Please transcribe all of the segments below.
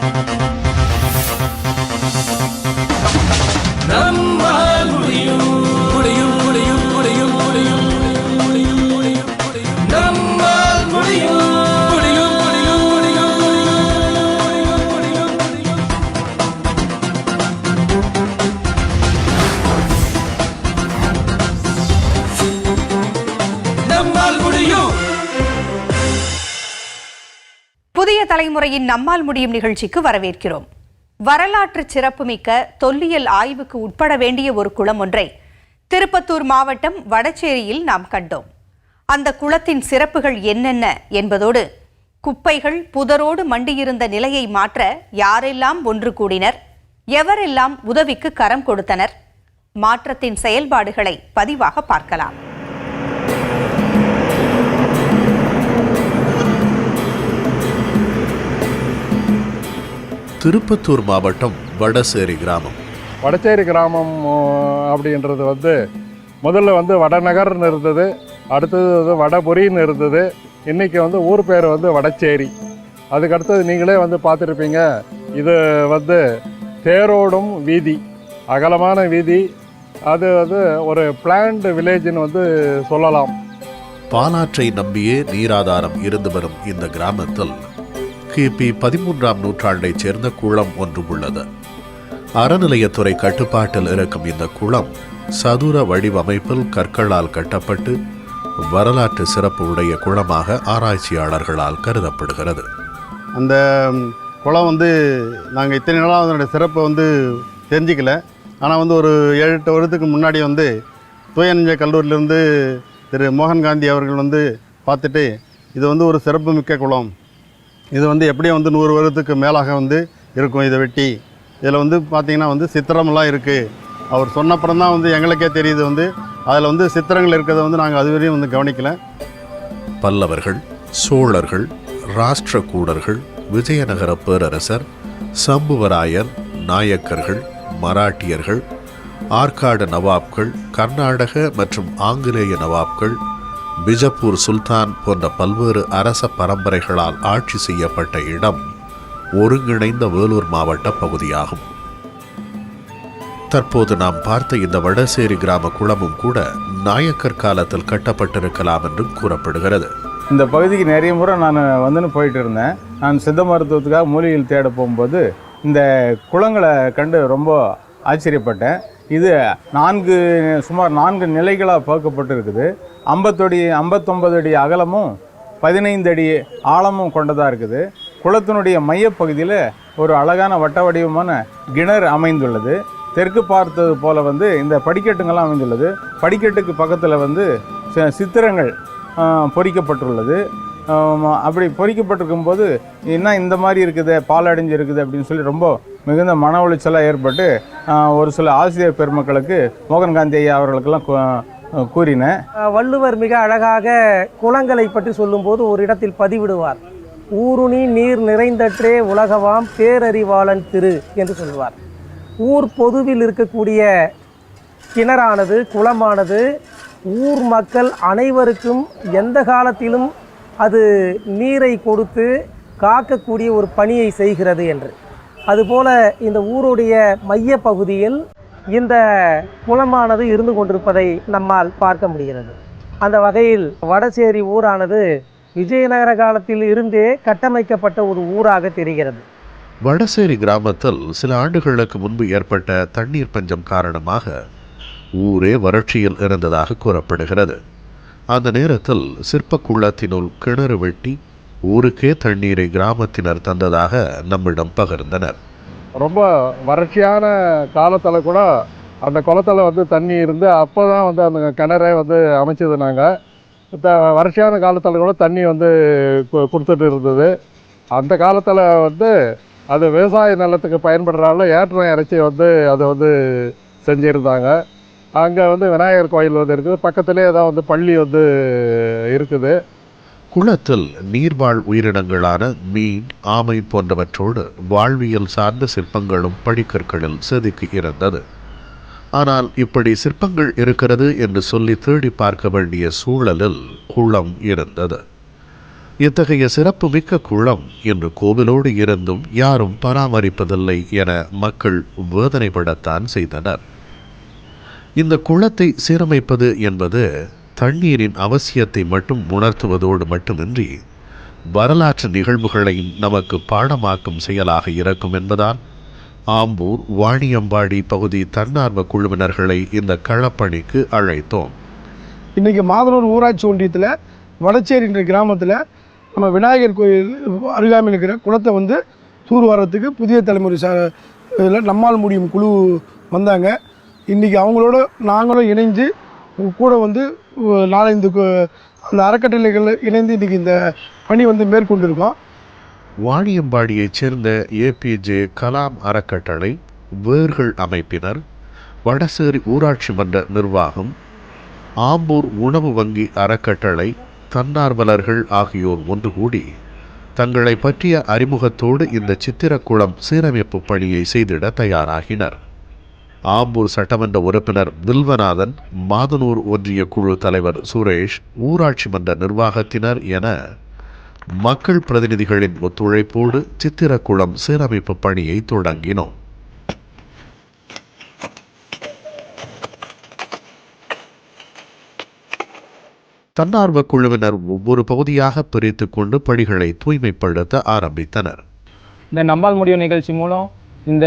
Música புதிய தலைமுறையின் நம்மால் முடியும் நிகழ்ச்சிக்கு வரவேற்கிறோம். வரலாற்று சிறப்புமிக்க தொல்லியல் ஆய்வுக்கு உட்பட வேண்டிய ஒரு குளம் ஒன்றை திருப்பத்தூர் மாவட்டம் வடச்சேரியில் நாம் கண்டோம். அந்த குளத்தின் சிறப்புகள் என்னென்ன என்பதோடு குப்பைகள் புதரோடு மண்டியிருந்த நிலையை மாற்ற யாரெல்லாம் ஒன்று கூடினர்? எவரெல்லாம் உதவிக்கு கரம் கொடுத்தனர்? மாற்றத்தின் செயல்பாடுகளை பதிவாக பார்க்கலாம். திருப்பத்தூர் மாவட்டம் வடசேரி கிராமம். வடச்சேரி கிராமம் அப்படின்றது வந்து முதல்ல வந்து வடநகர்னு இருந்தது அடுத்தது வந்து வடபுரின்னு இருந்தது இன்றைக்கி வந்து ஊர் பேர் வந்து வடச்சேரி. அதுக்கு அடுத்தது நீங்களே வந்து பார்த்துருப்பீங்க இது வந்து தேரோடும் வீதி அகலமான வீதி அது வந்து ஒரு பிளான்டு வில்லேஜ்னு வந்து சொல்லலாம். பாலாற்றை நம்பியே நீராதாரம் இருந்து வரும் இந்த கிராமத்தில் கிபி பதிமூன்றாம் நூற்றாண்டைச் சேர்ந்த குளம் ஒன்று உள்ளது. அறநிலையத்துறை கட்டுப்பாட்டில் இருக்கும் இந்த குளம் சதுர வடிவமைப்பில் கற்களால் கட்டப்பட்டு வரலாற்று சிறப்பு உடைய குளமாக ஆராய்ச்சியாளர்களால் கருதப்படுகிறது. அந்த குளம் வந்து நாங்கள் இத்தனை நாளாக அதனுடைய சிறப்பை வந்து தெரிஞ்சிக்கல. ஆனால் வந்து ஒரு ஏழு எட்டு வருடத்துக்கு முன்னாடி வந்து தூயநஞ்ச கல்லூரியிலேருந்து திரு மோகன் காந்தி அவர்கள் வந்து பார்த்துட்டு இது வந்து ஒரு சிறப்பு மிக்க குளம். இது வந்து எப்படியும் வந்து நூறு வருடத்துக்கு மேலாக வந்து இருக்கும் இதை வெட்டி. இதில் வந்து பார்த்திங்கன்னா வந்து சித்திரமெல்லாம் இருக்குது அவர் சொன்னப்புறம் தான் வந்து எங்களுக்கே தெரியுது வந்து. அதில் வந்து சித்திரங்கள் இருக்கிறத வந்து நாங்கள் அதுவரையும் வந்து கவனிக்கல. பல்லவர்கள் சோழர்கள் ராஷ்டிரகூடர்கள் விஜயநகர பேரரசர் சம்புவராயர் நாயக்கர்கள் மராட்டியர்கள் ஆற்காடு நவாப்கள் கர்நாடக மற்றும் ஆங்கிலேய நவாப்கள் பிஜப்பூர் சுல்தான் போன்ற பல்வேறு அரச பரம்பரைகளால் ஆட்சி செய்யப்பட்ட இடம் ஒருங்கிணைந்த வேலூர் மாவட்ட பகுதியாகும். தற்போது நாம் பார்த்த இந்த வடசேரி கிராம குளமும் கூட நாயக்கர் காலத்தில் கட்டப்பட்டிருக்கலாம் என்றும் கூறப்படுகிறது. இந்த பகுதிக்கு நிறைய முறை நான் வந்துன்னு போயிட்டு இருந்தேன் நான் சித்த மருத்துவத்துக்காக மூலிகையில் தேட போகும்போது இந்த குளங்களை கண்டு ரொம்ப ஆச்சரியப்பட்டேன். இது நான்கு சுமார் நான்கு நிலைகளாக பகுக்கப்பட்டு இருக்குது ஐம்பத்தடி ஐம்பத்தொம்பது அடி அகலமும் பதினைந்து அடி ஆழமும் கொண்டதாக இருக்குது. குளத்தினுடைய மையப்பகுதியில் ஒரு அழகான வட்ட வடிவமான கிணறு அமைந்துள்ளது. தெற்கு பார்த்தது போல வந்து இந்த படிக்கட்டுங்கள்லாம் அமைந்துள்ளது. படிக்கட்டுக்கு பக்கத்தில் வந்து சித்திரங்கள் பொறிக்கப்பட்டுள்ளது. அப்படி பொறிக்கப்பட்டிருக்கும் போது என்ன இந்த மாதிரி இருக்குது? பால் அடைஞ்சு இருக்குது அப்படின்னு சொல்லி ரொம்ப மிகுந்த மன உளைச்சலாக ஏற்பட்டு ஒரு சில ஆசிரியர் பெருமக்களுக்கு மோகன் காந்தி ஐயா அவர்களுக்கெல்லாம் கூறினேன். வள்ளுவர் மிக அழகாக குளங்களை பற்றி சொல்லும்போது ஒரு இடத்தில் பதிவிடுவார். ஊருணி நீர் நிறைந்தற்றே உலகவாம் பேரறிவாளன் திரு என்று சொல்வார் ஊர் பொதுவில் இருக்கக்கூடிய கிணறானது குளமானது ஊர் மக்கள் அனைவருக்கும் எந்த காலத்திலும் அது நீரை கொடுத்து காக்கக்கூடிய ஒரு பணியை செய்கிறது என்று. அதுபோல இந்த ஊருடைய மைய பகுதியில் இந்த குளமானது இருந்து கொண்டிருப்பதை நம்மால் பார்க்க முடிகிறது. அந்த வகையில் வடசேரி ஊரானது விஜயநகர காலத்தில் இருந்தே கட்டமைக்கப்பட்ட ஒரு ஊராக தெரிகிறது. வடசேரி கிராமத்தில் சில ஆண்டுகளுக்கு முன்பு ஏற்பட்ட தண்ணீர் பஞ்சம் காரணமாக ஊரே வறட்சியில் இருந்ததாக கூறப்படுகிறது. அந்த நேரத்தில் சிற்பக்குள்ளத்தினுள் கிணறு வெட்டி ஊருக்கே தண்ணீரை கிராமத்தினர் தந்ததாக நம்மிடம் பகிர்ந்தனர். ரொம்ப வறட்சியான காலத்தில் கூட அந்த குளத்துல வந்து தண்ணி இருந்து அப்போ தான் வந்து அந்த கிணறே வந்து அமைச்சது நாங்கள் த வறட்சியான காலத்தில் கூட தண்ணி வந்து கொடுத்துட்டு இருந்தது. அந்த காலத்தில் வந்து அது விவசாய நிலத்துக்கு பயன்படுறால ஏற்றம் இறைச்சி வந்து அதை வந்து செஞ்சுருந்தாங்க. அங்கே வந்து விநாயகர் கோயில் வந்து இருக்குது. பக்கத்துலேயே தான் வந்து பள்ளி வந்து இருக்குது. குளத்தில் நீர்வாழ் உயிரினங்களான மீன் ஆமை போன்றவற்றோடு வாழ்வியல் சார்ந்த சிற்பங்களும் படிக்கற்களில் செதுக்கி இருந்தது. ஆனால் இப்படி சிற்பங்கள் இருக்கிறது என்று சொல்லி தேடி பார்க்க வேண்டிய சூழலில் குளம் இருந்தது. இத்தகைய சிறப்புமிக்க குளம் இன்று கோவிலோடு இருந்தும் யாரும் பராமரிப்பதில்லை என மக்கள் வேதனைப்படத்தான் செய்தனர். இந்த குளத்தை சீரமைப்பது என்பது தண்ணீரின் அவசியத்தை மட்டும் உணர்த்துவதோடு மட்டுமின்றி வரலாற்று நிகழ்வுகளையும் நமக்கு பாடமாக்கும் செயலாக இருக்கும் என்பதால் ஆம்பூர் வாணியம்பாடி பகுதி தன்னார்வ குழுவினர்களை இந்த களப்பணிக்கு அழைத்தோம். இன்றைக்கி மாதனூர் ஊராட்சி ஒன்றியத்தில் வடச்சேரின்ற கிராமத்தில் நம்ம விநாயகர் கோயில் அருகாமையில் இருக்கிற குளத்தை வந்து தூர்வாரத்துக்கு புதிய தலைமுறை சா இதில் நம்மால் முடியும் குழு வந்தாங்க. இன்றைக்கி அவங்களோட நாங்களும் இணைஞ்சு கூட வந்து நாலஞ்சு கு- அந்த அறக்கட்டளைகள் இணைந்து இன்றைக்கி இந்த பணி வந்து மேற்கொண்டிருக்கோம். வாணியம்பாடியைச் சேர்ந்த ஏபிஜே கலாம் அறக்கட்டளை வேர்கள் அமைப்பினர் வடசேரி ஊராட்சி மன்ற நிர்வாகம் ஆம்பூர் உணவு வங்கி அறக்கட்டளை தன்னார்வலர்கள் ஆகியோர் ஒன்று கூடி தங்களை பற்றிய அறிமுகத்தோடு இந்த சித்திரக்குளம் சீரமைப்பு பணியை செய்திட தயாராகினர். ஆம்பூர் சட்டமன்ற உறுப்பினர் வில்வநாதன் மாதனூர் ஒன்றிய குழு தலைவர் சுரேஷ் ஊராட்சி மன்ற நிர்வாகத்தினர் என மக்கள் பிரதிநிதிகளின் ஒத்துழைப்போடு சித்திரக்குளம் சீரமைப்பு பணியை தொடங்கினோம். தன்னார்வ குழுவினர் ஒவ்வொரு பகுதியாக பிரித்து கொண்டு பணிகளை தூய்மைப்படுத்த ஆரம்பித்தனர். இந்த நம்மால் முடியும் நிகழ்ச்சி மூலம் இந்த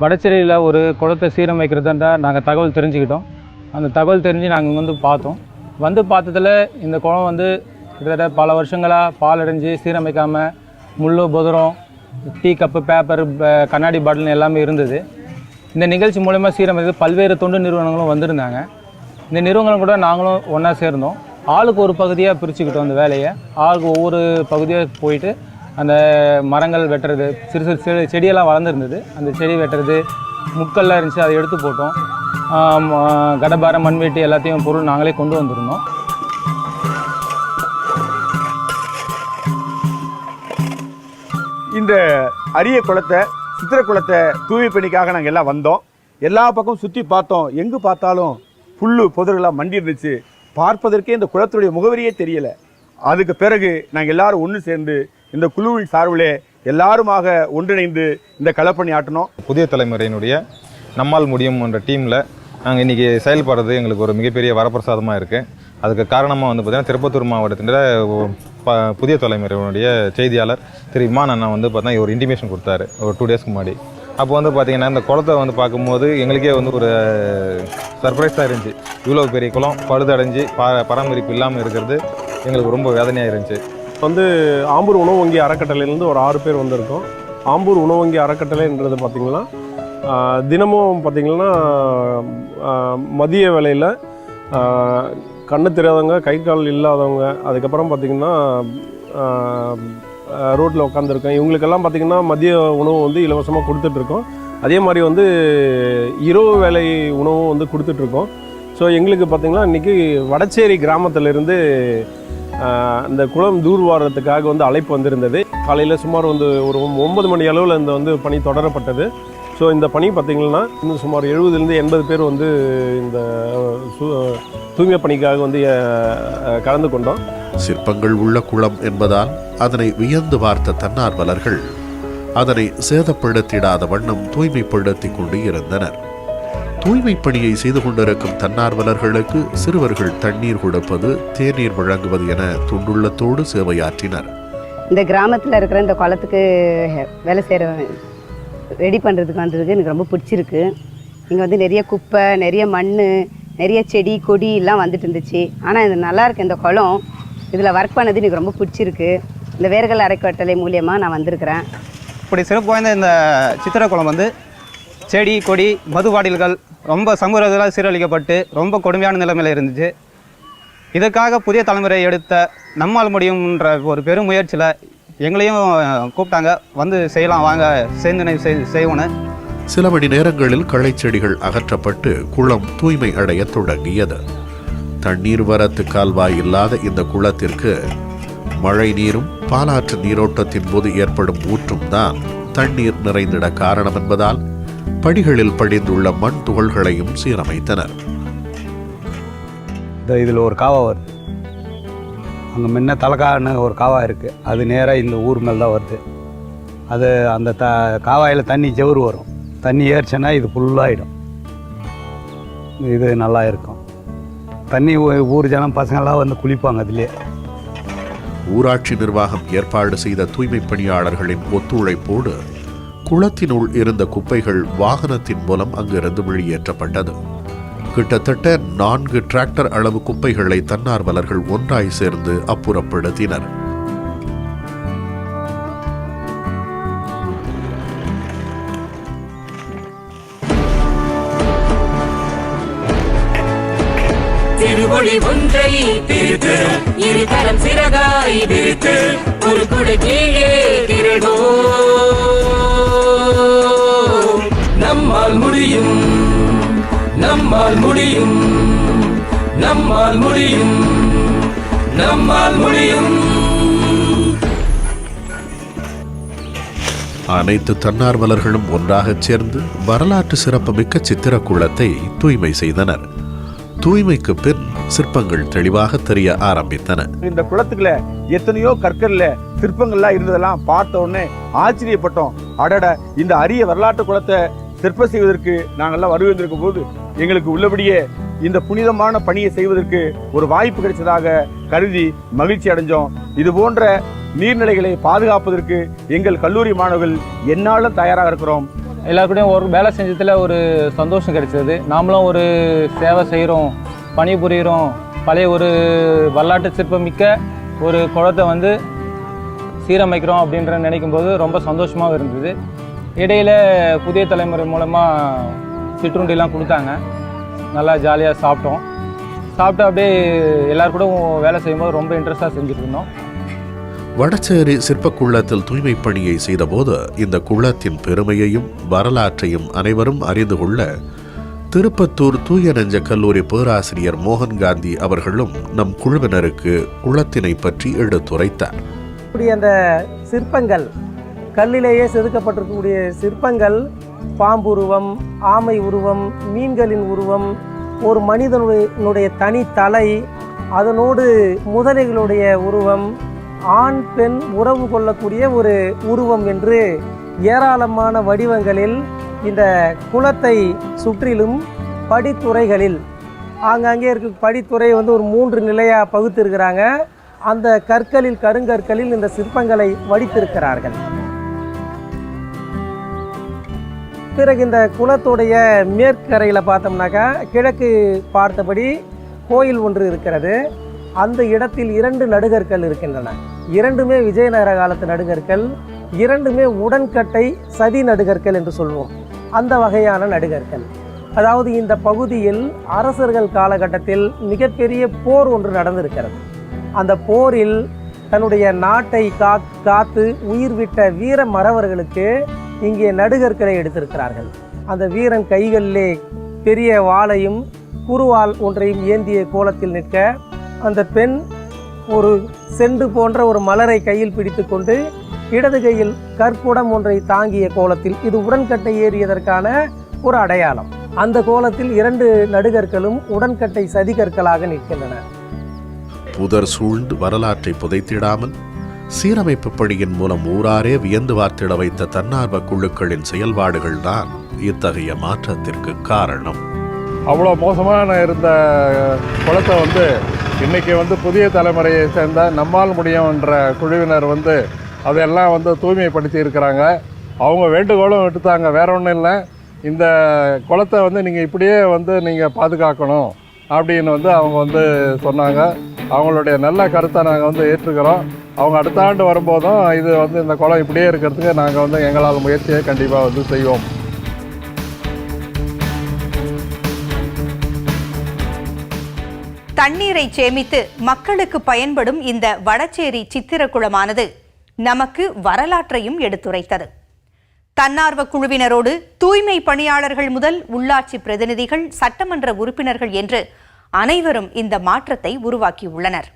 வடச்சேரியில் ஒரு குளத்தை சீரமைக்கிறதுன்றா நாங்கள் தகவல் தெரிஞ்சுக்கிட்டோம். அந்த தகவல் தெரிஞ்சு நாங்கள் வந்து பார்த்தோம். வந்து பார்த்ததுல இந்த குளம் வந்து கிட்டத்தட்ட பல வருஷங்களாக பால் அடைஞ்சு சீரமைக்காமல் முள்ளு புதரம் டீ கப்பு பேப்பர் கண்ணாடி பாட்டில் எல்லாமே இருந்தது. இந்த நிகழ்ச்சி மூலமாக சீரமைத்து பல்வேறு தொண்டு நிறுவனங்களும் வந்திருந்தாங்க. இந்த நிறுவனங்களும் கூட நாங்களும் ஒன்றா சேர்ந்தோம். ஆளுக்கு ஒரு பகுதியாக பிரிச்சுக்கிட்டோம் அந்த வேலையை. ஆளுக்கு ஒவ்வொரு பகுதியாக போயிட்டு அந்த மரங்கள் வெட்டுறது சிறு சிறு செடி செடியெல்லாம் வளர்ந்துருந்தது. அந்த செடி வெட்டுறது முக்கள்லாம் இருந்துச்சு அதை எடுத்து போட்டோம். ஆம், மண்வெட்டி எல்லாத்தையும் பொருள் நாங்களே கொண்டு வந்திருந்தோம். இந்த அரிய குளத்தை சித்திர குளத்தை தூய்மை பணிக்காக நாங்கள் எல்லாம் வந்தோம். எல்லா பக்கம் சுற்றி பார்த்தோம். எங்கே பார்த்தாலும் புல்லு புதர்களாக மண்டி இருந்துச்சு பார்ப்பதற்கே இந்த குளத்துடைய முகவரியே தெரியலை. அதுக்கு பிறகு நாங்கள் எல்லாரும் ஒன்று சேர்ந்து இந்த குழுவின் சார்பிலே எல்லாருமாக ஒன்றிணைந்து இந்த களப்பணி ஆட்டணும். புதிய தலைமுறையினுடைய நம்மால் முடியும் என்ற டீமில் நாங்கள் இன்றைக்கி செயல்படுறது எங்களுக்கு ஒரு மிகப்பெரிய வரப்பிரசாதமாக இருக்குது அதுக்கு காரணமாக வந்து பார்த்திங்கன்னா திருப்பத்தூர் மாவட்டத்தில் ப புதிய தலைமுறையினுடைய செய்தியாளர் திரு இமான் அண்ணா வந்து பார்த்தீங்கன்னா ஒரு இன்டிமேஷன் கொடுத்தாரு. ஒரு டூ டேஸ்க்கு முன்னாடி. அப்போ வந்து பார்த்திங்கன்னா இந்த குளத்தை வந்து பார்க்கும்போது எங்களுக்கே வந்து ஒரு சர்ப்ரைஸாக இருந்துச்சு. இவ்வளோ பெரிய குளம் பழுதடைஞ்சு ப பராமரிப்பு இல்லாமல் இருக்கிறது எங்களுக்கு ரொம்ப வேதனையாக இருந்துச்சு. வந்து ஆம்பூர் உணவு வங்கி அறக்கட்டளையிலேருந்து ஒரு ஆறு பேர் வந்திருக்கோம். ஆம்பூர் உணவு வங்கி அறக்கட்டளைன்றது பார்த்திங்கன்னா தினமும் பார்த்திங்கன்னா மதிய வேலையில் கண்ணு தெரியாதவங்க கை கால் இல்லாதவங்க அதுக்கப்புறம் பார்த்திங்கன்னா ரோட்டில் உட்காந்துருக்கோம் இவங்களுக்கெல்லாம் பார்த்திங்கன்னா மதிய உணவு வந்து இலவசமாக கொடுத்துட்ருக்கோம் அதே மாதிரி வந்து இரவு வேலை உணவும் வந்து கொடுத்துட்ருக்கோம் ஸோ எங்களுக்கு பார்த்திங்கன்னா இன்றைக்கி வடச்சேரி கிராமத்திலேருந்து இந்த குளம் தூர்வாரத்துக்காக வந்து அழைப்பு வந்திருந்தது. காலையில் சுமார் வந்து ஒரு ஒன்பது மணி அளவில் இந்த வந்து பணி தொடரப்பட்டது. ஸோ இந்த பணி பார்த்திங்கன்னா இன்னும் சுமார் எழுபதுலேருந்து எண்பது பேர் வந்து இந்த தூய்மை பணிக்காக வந்து கலந்து கொண்டோம். சிற்பங்கள் உள்ள குளம் என்பதால் அதனை வியந்து பார்த்த தன்னார்வலர்கள் அதனை சேதப்படுத்திடாத வண்ணம் தூய்மைப்படுத்திக் கொண்டு இருந்தனர். தூய்மை பணியை செய்து கொண்டிருக்கும் தன்னார்வலர்களுக்கு சிறுவர்கள் தண்ணீர் கொடுப்பது தேநீர் வழங்குவது என துண்டுள்ளத்தோடு சேவையாற்றினர். இந்த கிராமத்தில் இருக்கிற இந்த குளத்துக்கு வேலை செய்கிற ரெடி பண்ணுறதுக்கு வந்ததுக்கு எனக்கு ரொம்ப பிடிச்சிருக்கு. இங்கே வந்து நிறைய குப்பை நிறைய மண் நிறைய செடி கொடி எல்லாம் வந்துட்டு இருந்துச்சு. ஆனால் இது நல்லா இருக்கு இந்த குளம். இதில் ஒர்க் பண்ணது எனக்கு ரொம்ப பிடிச்சிருக்கு. இந்த வேர்கள் அரைக்கட்டளை மூலியமாக நான் வந்திருக்கிறேன். இப்படி சிறப்பு வாய்ந்த இந்த சித்திரக்குளம் வந்து செடி கொடி மதுபாட்டில்கள் ரொம்ப சமூகத்தில் சீரழிக்கப்பட்டு ரொம்ப கொடுமையான நிலைமையில் இருந்துச்சு. இதற்காக புதிய தலைமுறை எடுத்த நம்மால் முடியும்ன்ற ஒரு பெரும் முயற்சியில் எங்களையும் கூப்பிட்டாங்க. வந்து செய்யலாம் வாங்க சேர்ந்து செய் செய்வோன்னு. சில மணி நேரங்களில் களைச்செடிகள் அகற்றப்பட்டு குளம் தூய்மை அடையத் தொடங்கியது. தண்ணீர் வரத்து கால்வாய் இல்லாத இந்த குளத்திற்கு மழை நீரும் பாலாற்று நீரோட்டத்தின் போது ஏற்படும் ஊற்றும் தான் தண்ணீர் நிறைந்திட காரணம் என்பதால் படிகளில் படிந்துள்ள மண் துகள்களையும் சீரமைத்தனர். இதில் ஒரு காவா வருது. அங்கே முன்ன தலைக்கான்னு ஒரு காவா இருக்குது அது நேராக இந்த ஊர் மேல் தான் வருது. அது அந்த த காவாயில் தண்ணி ஜெவுரு வரும். தண்ணி ஏறிச்சுன்னா இது ஃபுல்லாகிடும் இது நல்லா இருக்கும். தண்ணி ஊர் ஜனம் பசங்கள்லாம் வந்து குளிப்பாங்க அதுலேயே. ஊராட்சி நிர்வாகம் ஏற்பாடு செய்த தூய்மை பணியாளர்களின் ஒத்துழைப்போடு குளத்தினுள் இருந்த குப்பைகள் வாகனத்தின் மூலம் அங்கிருந்து வெளியேற்றப்பட்டது. கிட்டத்தட்ட நான்கு டிராக்டர் அளவு குப்பைகளை தன்னார்வலர்கள் ஒன்றாய் சேர்ந்து அப்புறப்படுத்தினர். திருவொளி ஒன்றை பிரித்து இருதரம் சிறகாய் விரித்து ஒரு கொடு கீழே திரடோ முடியும். நம்மால் முடியும். நம்மால் முடியும். நம்மால் முடியும். அனைத்து தன்னார்வலர்களும் ஒன்றாகச் சேர்ந்து வரலாற்று சிறப்புமிக்க சித்திரக்குளத்தை தூய்மை செய்தனர். தூய்மைக்கு பின் சிற்பங்கள் தெளிவாக தெரிய ஆரம்பித்தன. இந்த குளத்துக்குள்ள எத்தனையோ கற்கள்ல சிற்பங்கள்லாம் இருந்ததெல்லாம் பார்த்த உடனே ஆச்சரியப்பட்டோம். அடட இந்த அரிய வரலாற்று குளத்தை சிற்பம் செய்வதற்கு நாங்கெல்லாம் வருவதற்கும் போது எங்களுக்கு உள்ளபடியே இந்த புனிதமான பணியை செய்வதற்கு ஒரு வாய்ப்பு கிடைச்சதாக கருதி மகிழ்ச்சி அடைஞ்சோம். இது போன்ற நீர்நிலைகளை பாதுகாப்பதற்கு எங்கள் கல்லூரி மாணவர்கள் என்னாலும் தயாராக இருக்கிறோம். எல்லாருக்கூடையும் ஒரு வேலை செஞ்சதில் ஒரு சந்தோஷம் கிடைச்சது. நாமளும் ஒரு சேவை செய்கிறோம் பணி புரிகிறோம் பழைய ஒரு வரலாற்று சிற்பமிக்க ஒரு குளத்தை வந்து சீரமைக்கிறோம் அப்படின்ற நினைக்கும் போது ரொம்ப சந்தோஷமாகவும் இருந்தது. இடையில புதிய தலைமுறை மூலமாக சிற்றுண்டிலாம் கொடுத்தாங்க. நல்லா ஜாலியாக சாப்பிட்டோம். சாப்பிட்டு அப்படியே எல்லாரு கூடவும் வேலை செய்யும்போது ரொம்ப இன்ட்ரெஸ்டாக செஞ்சுட்டு இருந்தோம். வடச்சேரி சிற்பக்குள்ளத்தில் தூய்மை பணியை செய்தபோது இந்த குளத்தின் பெருமையையும் வரலாற்றையும் அனைவரும் அறிந்து கொள்ள திருப்பத்தூர் தூய நெஞ்ச கல்லூரி பேராசிரியர் மோகன் காந்தி அவர்களும் நம் குழுவினருக்கு குளத்தினை பற்றி எடுத்துரைத்தார். இப்படி அந்த சிற்பங்கள் கல்லிலேயே செதுக்கப்பட்டிருக்கக்கூடிய சிற்பங்கள் பாம்புருவம் ஆமை உருவம் மீன்களின் உருவம் ஒரு மனிதனுடைய தனி தலை அதனோடு முதலைகளுடைய உருவம் ஆண் பெண் உறவு கொள்ளக்கூடிய ஒரு உருவம் என்று ஏராளமான வடிவங்களில் இந்த குளத்தை சுற்றிலும் படித்துறைகளில் ஆங்காங்கே இருக்க படித்துறை வந்து ஒரு மூன்று நிலையாக பகுத்திருக்கிறாங்க. அந்த கற்களில் கருங்கற்களில் இந்த சிற்பங்களை வடித்திருக்கிறார்கள். பிறகு இந்த குளத்துடைய மேற்கரையில் பார்த்தோம்னாக்கா கிழக்கு பார்த்தபடி கோயில் ஒன்று இருக்கிறது. அந்த இடத்தில் இரண்டு நடுகற்கள் இருக்கின்றன. இரண்டுமே விஜயநகர காலத்து நடுகற்கள் இரண்டுமே உடன்கட்டை சதி நடுகற்கள் என்று சொல்வோம். அந்த வகையான நடுகற்கள் அதாவது இந்த பகுதியில் அரசர்கள் காலகட்டத்தில் மிகப்பெரிய போர் ஒன்று நடந்திருக்கிறது. அந்த போரில் தன்னுடைய நாட்டை கா காத்து உயிர் விட்ட வீர மறவர்களுக்கு இங்கே நடுகற்களை எடுத்திருக்கிறார்கள். அந்த வீரன் கைகளிலே பெரிய வாளையும் குருவால் ஒன்றையும் ஏந்திய கோலத்தில் நிற்க அந்த பெண் ஒரு செண்டு போன்ற ஒரு மலரை கையில் பிடித்துக்கொண்டு இடது கையில் கற்புடம் ஒன்றை தாங்கிய கோலத்தில் இது உடன்கட்டை ஏறியதற்கான ஒரு அடையாளம். அந்த கோலத்தில் இரண்டு நடுகற்களும் உடன்கட்டை சதிகற்களாக நிற்கின்றன. புதர் சூழ்ந்து வரலாற்றை புதைத்திடாமல் சீரமைப்பு பணியின் மூலம் ஊராரே வியந்து வார்த்திட வைத்த தன்னார்வ குழுக்களின் செயல்பாடுகள் தான் இத்தகைய மாற்றத்திற்கு காரணம். அவ்வளோ மோசமான இருந்த குளத்தை வந்து இன்றைக்கி வந்து புதிய தலைமுறையை சேர்ந்த நம்மால் முடியும்ன்ற குழுவினர் வந்து அதையெல்லாம் வந்து தூய்மைப்படுத்தி இருக்கிறாங்க. அவங்க வேண்டுகோளும் விட்டுத்தாங்க வேற ஒன்றும் இல்லை. இந்த குளத்தை வந்து நீங்கள் இப்படியே வந்து நீங்கள் பாதுகாக்கணும் அப்படின்னு வந்து அவங்க வந்து சொன்னாங்க. அவங்களுடைய நல்ல கருத்தை நாங்கள் வந்து ஏற்றுக்கிறோம். அவங்க அடுத்த ஆண்டு வரும்போதும் இது வந்து இந்த குளம் இப்படியே இருக்கிறதுக்கு நாங்கள் வந்து எங்களால் முயற்சியை கண்டிப்பாக வந்து செய்வோம். தண்ணீரை சேமித்து மக்களுக்கு பயன்படும் இந்த வடச்சேரி சித்திரக்குளமானது நமக்கு வரலாற்றையும் எடுத்துரைத்தது. தன்னார்வ குழுவினரோடு தூய்மை பணியாளர்கள் முதல் உள்ளாட்சி பிரதிநிதிகள் சட்டமன்ற உறுப்பினர்கள் என்று அனைவரும் இந்த மாற்றத்தை உருவாக்கியுள்ளனர்.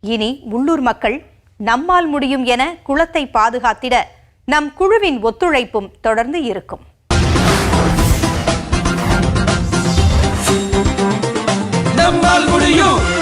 இனி உள்ளூர் மக்கள் நம்மால் முடியும் என குளத்தை பாதுகாத்திட நம் குழுவின் ஒத்துழைப்பும் தொடர்ந்து இருக்கும். நம்மால் முடியும்.